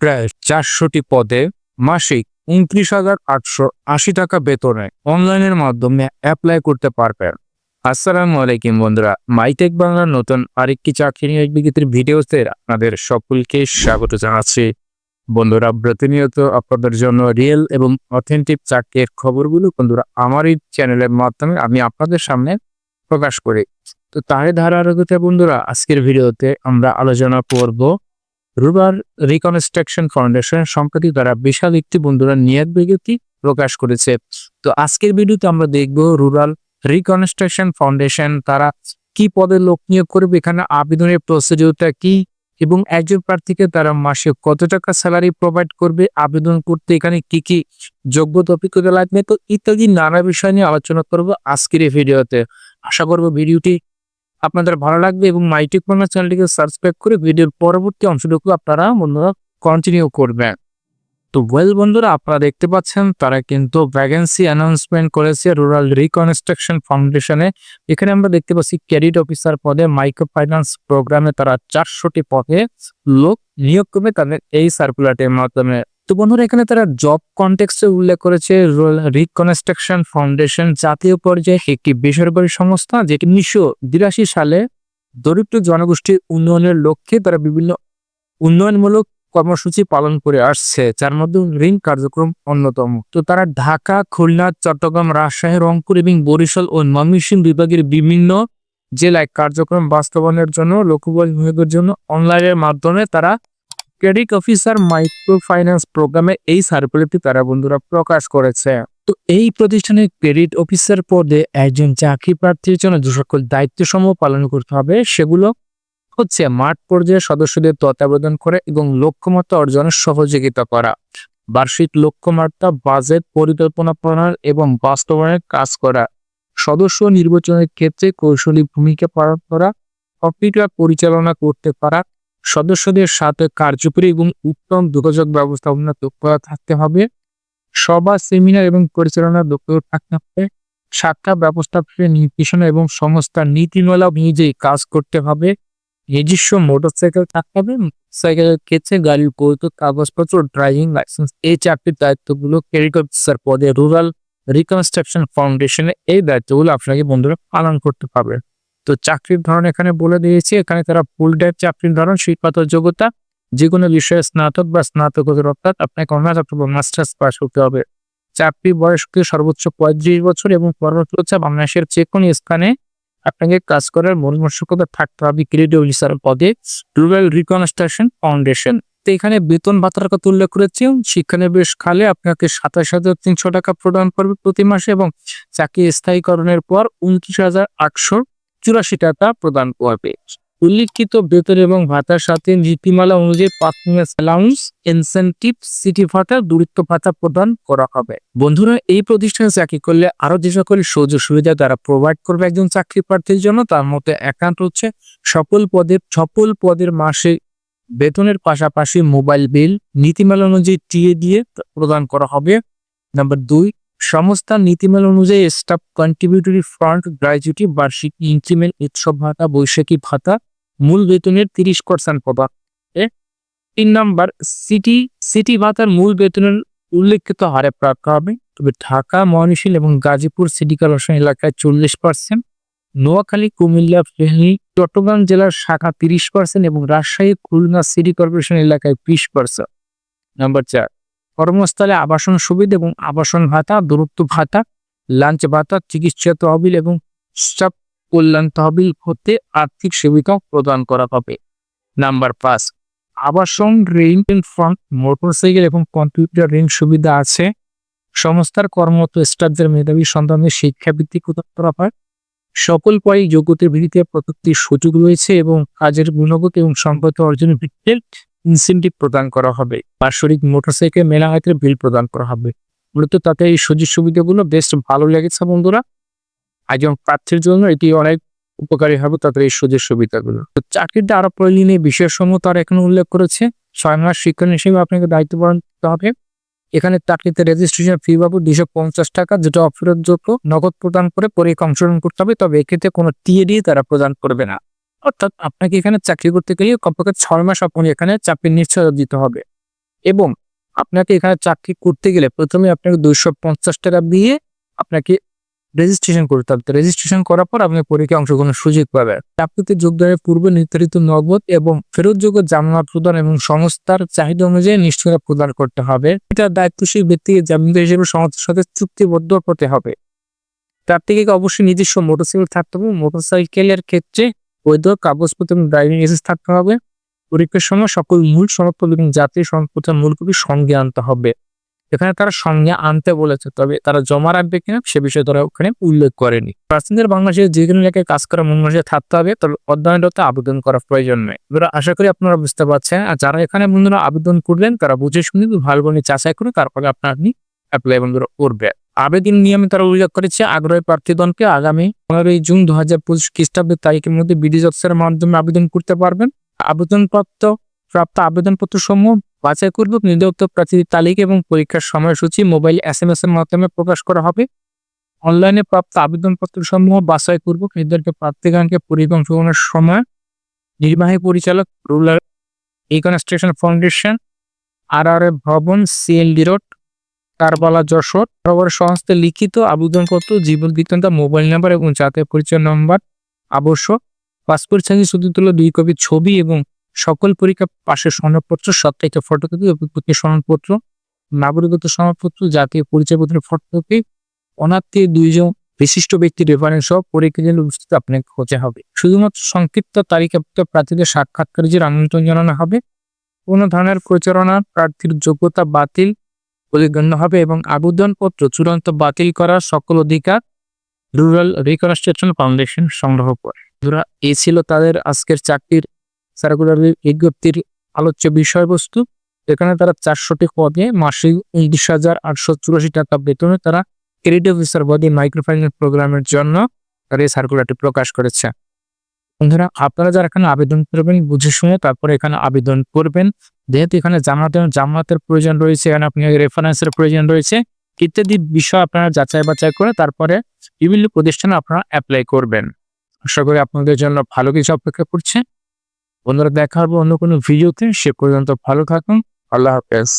প্রায় চারশোটি পদে মাসিক উনত্রিশ হাজার আটশো আশি টাকা বেতনে অনলাইনের মাধ্যমে অ্যাপ্লাই করতে পারবেন। আসসালামু আলাইকুম বন্ধুরা, মাইটেক বাংলার নতুন আরেকটি চাকরি নিয়োগ বিজ্ঞপ্তির ভিডিওতে আপনাদের সকলকে স্বাগত জানাচ্ছি। বন্ধুরা, প্রতিনিয়ত আপনাদের জন্য রিয়েল এবং অথেন্টিক চাকরির খবরগুলো বন্ধুরা আমার এই চ্যানেলের মাধ্যমে আমি আপনাদের সামনে প্রকাশ করি। তো তারই ধারাবাহিকতা বন্ধুরা, আজকের ভিডিওতে আমরা আলোচনা করব রুরাল রিকনস্ট্রাকশন ফাউন্ডেশন সম্প্রতি তারা বিশাল একটি বন্ধুরা নিয়োগ বিজ্ঞপ্তি প্রকাশ করেছে। তো আজকের ভিডিওতে আমরা দেখব রুরাল রিকনস্ট্রাকশন ফাউন্ডেশন তারা কি পদে লোক নিয়োগ করবে, এখানে আবেদনের প্রসিডিউরটা কি, এবং একজন প্রার্থীকে তারা মাসে কত টাকা স্যালারি প্রোভাইড করবে, আবেদন করতে এখানে কি কি যোগ্যতা, অভিজ্ঞতা লাগবে, তো ইত্যাদি নানা বিষয় নিয়ে আলোচনা করব আজকের এই ভিডিওতে। আশা করব ভিডিওটি আপনাদের ভালো লাগবে এবং মাইটিক চ্যানেলটিকে সাবস্ক্রাইব করে ভিডিওর পরবর্তী অংশটুকু আপনারা বন্ধুরা কন্টিনিউ করবেন। তো ওয়েল বন্ধুরা, আপনারা দেখতে পাচ্ছেন তারা কিন্তু ভ্যাকেন্সি অ্যানাউন্সমেন্ট করেছে রুরাল রিকনস্ট্রাকশন ফাউন্ডেশনে এখানে আমরা দেখতে পাচ্ছি ক্রেডিট অফিসার পদে মাইক্রো ফাইন্যান্স প্রোগ্রামে তারা চারশোটি পদে লোক নিয়োগ করবে তাদের এই সার্কুলারটির মাধ্যমে। তো বন্ধুরা, এখানে তারা জব কনটেক্সটে উল্লেখ করেছে রুরাল রিকনস্ট্রাকশন ফাউন্ডেশন জাতীয় পর্যায়ে একটি বেসরকারি সংস্থা যেটি উনিশশো বিরাশি সালে দরিদ্র জনগোষ্ঠীর উন্নয়নের লক্ষ্যে তারা বিভিন্ন উন্নয়নমূলক কর্মসূচি পালন করে আসছে, যার মধ্যে ঋণ কার্যক্রম অন্যতম। তো তারা ঢাকা, খুলনা, চট্টগ্রাম, রাজশাহী, রংপুর এবং বরিশাল ও ময়মনসিংহ বিভাগের বিভিন্ন জেলায় কার্যক্রম বাস্তবায়নের জন্য লক্ষ্যবল বিভাগের জন্য অনলাইনের মাধ্যমে তারা ক্রেডিট অফিসার মাইক্রো ফাইন্যান্স প্রোগ্রামে এই সার্কুলারটি তারা বন্ধুরা প্রকাশ করেছে। তো এই প্রতিষ্ঠানে ক্রেডিট অফিসার পদে একজন চাকরি প্রার্থীর জন্য যে সকল দায়িত্ব সমূহ পালন করতে হবে, সেগুলো হচ্ছে মাঠ পর্যায়ে সদস্যদের তত্ত্বাবধান করে এবং লক্ষ্যমাত্রা অর্জনের সহযোগিতা করা। বার্ষিক লক্ষ্যমাত্রা, বাজেট পরিকল্পনা প্রণয়ন এবং বাস্তবায়নের কাজ করা। সদস্য নির্বাচনের ক্ষেত্রে কৌশলী ভূমিকা পালন করা প্রক্রিয়া পরিচালনা করতে পারা, সদস্যদের সাথে কার্যকরী এবং উত্তম যোগাযোগ ব্যবস্থাপনা দক্ষতা থাকতে হবে, সভা, সেমিনার এবং পরিচালনার দক্ষতা থাকতে হবে সাক্ষা ব্যবস্থাপনের নির্দেশনা এবং সংস্থার নীতিমালা অনুযায়ী কাজ করতে হবে নিজস্ব মোটরসাইকেল থাকতে হবে সাইকেলের ক্ষেত্রে গাড়ির কৌতুক কাগজপত্র ড্রাইভিং লাইসেন্স এই চাকরির দায়িত্বগুলো ক্যারি অফিসার পদে রুরাল রিকনস্ট্রাকশন ফাউন্ডেশনে এই দায়িত্বগুলো আপনাকে বন্ধুরা পালন করতে পারবেন তো চাকরির ধরন এখানে বলে দিয়েছি এখানে তারা ফুল টাইম চাকরির ধরন শিক্ষাগত যোগ্যতা যে কোনো বিষয়ে স্নাতক বা স্নাতকোত্তর অর্থাৎ আপনাকে অনার্স অথবা মাস্টার্স পাস করতে হবে চাকরি বয়সকে সর্বোচ্চ পঁয়ত্রিশ বছর এবং হচ্ছে বাংলাদেশের যে কোনো স্থানে আপনাকে কাজ করার মূল মানসিকতা থাকতে হবে ক্রেডিট অফিসার পদে রুরাল রিকনস্ট্রাকশন ফাউন্ডেশন তো এখানে বেতন ভাতার কথা উল্লেখ করেছি। শিক্ষানবিশ খালে আপনাকে সাতাশ হাজার তিনশো টাকা প্রদান করবে প্রতি মাসে এবং চাকরি স্থায়ীকরণের পর উনত্রিশ হাজার আটশো চুরাশি টাকা প্রদান করবে। উল্লিখিত বেতন এবং ভাতার সাথে নীতিমালা অনুযায়ী পার্সোনাল অ্যালাউন্স ইনসেন্টিভ সিটি ভাতা, দূরত্ব ভাতা প্রদান করা হবে। বন্ধুরা, এই প্রতিষ্ঠানে চাকরি করলে আরও যে সকল সুযোগ সুবিধা তারা প্রোভাইড করবে একজন চাকরি প্রার্থীর জন্য, তার মধ্যে একান্ত হচ্ছে সকল পদের সকল পদের মাসে বেতনের পাশাপাশি মোবাইল বিল নীতিমালা অনুযায়ী টিএ দিয়ে প্রদান করা হবে। নাম্বার দুই, সংস্থার নীতিমালা অনুযায়ী স্টাফ কন্ট্রিবিউটরি ফান্ড গ্র্যাজুইটি বার্ষিক ইনক্রিমেন্ট উৎসব ভাতা, বৈশাখী ভাতা মূল বেতনের তিরিশ পার্সেন্ট এ, তিন নম্বর, সিটি সিটি ভাতার মূল বেতনের উল্লেখিত হারে প্রাপ্ত হবে। তবে ঢাকা, ময়মনসিংহ এবং গাজীপুর সিটি কর্পোরেশন এলাকায় চল্লিশ পার্সেন্ট নোয়াখালী, কুমিল্লা, ফেনী, চট্টগ্রাম জেলার শাখা তিরিশ পার্সেন্ট এবং রাজশাহী, খুলনা সিটি কর্পোরেশন এলাকায় বিশ পার্সেন্ট নাম্বার চার, কর্মস্থলে আবাসন সুবিধা এবং আবাসন ভাতা, দূরত্ব ভাতা, লাঞ্চ ভাতা, চিকিৎসা তহবিল এবং কল্যাণ তহবিল হতে আর্থিক সুবিধা প্রদান করা হবে। নাম্বার পাঁচ, আবাসন, ঋণ ফান্ড মোটরসাইকেল এবং কম্পিউটার ঋণ সুবিধা আছে। সংস্থার কর্মরত স্টাফদের মেধাবী সন্তানদের শিক্ষাবৃত্তি প্রদান করা হয়। সকল পরে যোগ্যতার ভিত্তিতে প্রযুক্তির সুযোগ রয়েছে এবং কাজের গুণগত এবং সম্পদ অর্জনের ভিত্তিতে ইনসেন্টিভ প্রদান করা হবে। বাৎসরিক মোটরসাইকেল মেলা হাতের বিল প্রদান করা হবে। মূলত তাতে এই সুযোগ সুবিধাগুলো বেশ ভালো লেগেছে বন্ধুরা। একজন প্রার্থীর জন্য এটি অনেক উপকারী হবে তাদের এই সুযোগ সুবিধাগুলো। তো চাকরিতে আরও প্রয়োজনীয় বিষয়সমূহ তারা এখানে উল্লেখ করেছে। ছয় মাস শিক্ষণ হিসেবে আপনাকে দায়িত্ব পালন করতে হবে। এখানে চাকরিতে রেজিস্ট্রেশন ফি বাবদ দুশো পঞ্চাশ টাকা যেটা অফেরতযোগ্য নগদ প্রদান করে পরীক্ষা অংশগ্রহণ করতে হবে, তবে এক্ষেত্রে কোনো টিএডি তারা প্রদান করবে না। অর্থাৎ আপনাকে এখানে চাকরি করতে গেলে কমপক্ষে ছয় মাস আপনি এখানে চাকরির নিশ্চয়তা দিতে হবে। এবং আপনাকে এখানে চাকরি করতে গেলে প্রথমে আপনাকে দুইশো পঞ্চাশ টাকা দিয়ে আপনাকে রেজিস্ট্রেশন করতে হবে। রেজিস্ট্রেশন করার পর আপনি পরীক্ষায় অংশগ্রহণের সুযোগ পাবেন। চাকরিতে যোগদানের পূর্বে নির্ধারিত নগদ এবং ফেরতযোগ্য জামানত প্রদান এবং সংস্থার চাহিদা অনুযায়ী নিশ্চয়তা প্রদান করতে হবে। এটা দায়িত্বশীল ব্যক্তিকে জামিনদার হিসেবে সংস্থার সাথে চুক্তিবদ্ধ করতে হবে। প্রার্থীকে অবশ্যই নিজস্ব মোটরসাইকেল থাকতে হবে। মোটরসাইকেলের ক্ষেত্রে বৈধ কাগজপত্র এবং ড্রাইভিং লাইসেন্স থাকতে হবে। পরীক্ষার সময় সকল মূল সনদপত্র এবং জাতীয় সনদপত্রের মূল কপি সঙ্গে আনতে হবে। এখানে তারা সঙ্গে আনতে বলেছে, তবে তারা জমা রাখবে কিনা সে বিষয়ে তারা ওখানে উল্লেখ করেনি। প্রাচীনদের বাংলাদেশের যে কোনো এলাকায় কাজ করা বাংলাদেশে থাকতে হবে, তবে অধ্যয়নরত আবেদন করার প্রয়োজন নেই এবার আশা করি আপনারা বুঝতে পারছেন, আর যারা এখানে বন্ধুরা আবেদন করবেন, তারা বুঝে শুনে ভালো করে যাচাই করে তারপরে আপনার আপনি অ্যাপ্লাই বন্ধুরা করবে আবেদন নিয়মে তারা উল্লেখ করেছে, আগ্রহী প্রার্থীগণকে আগামী পনেরোই জুন দু হাজার পঁচিশ খ্রিস্টাব্দের তারিখের মধ্যে বিডি অফিসের মাধ্যমে আবেদন করতে পারবেন। আবেদনপত্র প্রাপ্ত আবেদনপত্র সমূহ বাছাই করবে। নির্ধারিত প্রার্থীর তালিকা এবং পরীক্ষার সময়সূচি মোবাইল এস এম এস এর মাধ্যমে প্রকাশ করা হবে। অনলাইনে প্রাপ্ত আবেদনপত্র সমূহ বাছাই করব। নির্ধারিত প্রার্থীগণকে পরীক্ষা অংশগ্রহণের সময় নির্বাহী পরিচালক রুরাল ইকনস্ট্রাকশন ফাউন্ডেশন আর আর এ ভবন, সিএলডি রোড, কারবালা যশোর বরাবর সংস্থা লিখিত আবেদনপত্র, জীবন বৃত্তান্ত, মোবাইল নাম্বার এবং জাতীয় পরিচয় নম্বর আবশ্যক। পাসপোর্ট সাইজে শুধু তুলে দুই কপি ছবি এবং সকল পরীক্ষা পাশের সনদপত্র সাপ্তাহিক ফটোকপি অভিজ্ঞতা সনদপত্র নাগরিকত্ব সনদপত্র জাতীয় পরিচয়পত্রের ফটোকপি, অনাত্মীয় দুইজন বিশিষ্ট ব্যক্তির রেফারেন্স সহ পরীক্ষা জন্য উপস্থিত আপনাকে খোঁজা হবে। শুধুমাত্র সংক্ষিপ্ত তালিকাভুক্ত প্রার্থীদের সাক্ষাৎকারীদের আমন্ত্রণ জানানো হবে, কোনো ধরনের প্রচারণা, প্রার্থীর যোগ্যতা বাতিল বলে গণ্য হবে এবং আবেদনপত্র চূড়ান্ত বাতিল করার সকল অধিকার রুরাল রিকনস্ট্রাকশন ফাউন্ডেশন সংগ্রহ করে। বন্ধুরা, এই ছিল তাদের আজকের চাকরির সার্কুলার বিজ্ঞপ্তির আলোচ্য বিষয়বস্তু। এখানে তারা চারশোটি পদে মাসিক উনত্রিশ হাজার আটশো চুরাশি টাকা বেতনে তারা ক্রেডিট অফিসার পদে মাইক্রোফাইন্যান্স প্রোগ্রামের জন্য তারা এই সার্কুলারটি প্রকাশ করেছে। বন্ধুরা, আপনারা যারা এখানে আবেদন করবেন, বুঝে শুনে তারপরে এখানে আবেদন করবেন। যেহেতু এখানে জামাতের জামাতের প্রয়োজন রয়েছে, এখানে আপনি রেফারেন্সের প্রয়োজন রয়েছে, ইত্যাদি বিষয় আপনারা যাচাই বাছাই করে তারপরে বিভিন্ন প্রতিষ্ঠানে আপনারা অ্যাপ্লাই করবেন। আশা করি আপনাদের জন্য ভালো কিছু অপেক্ষা করছে। বন্ধুরা দেখা হবে অন্য কোনো ভিডিওতে। সে পর্যন্ত ভালো থাকুন। আল্লাহ হাফেজ।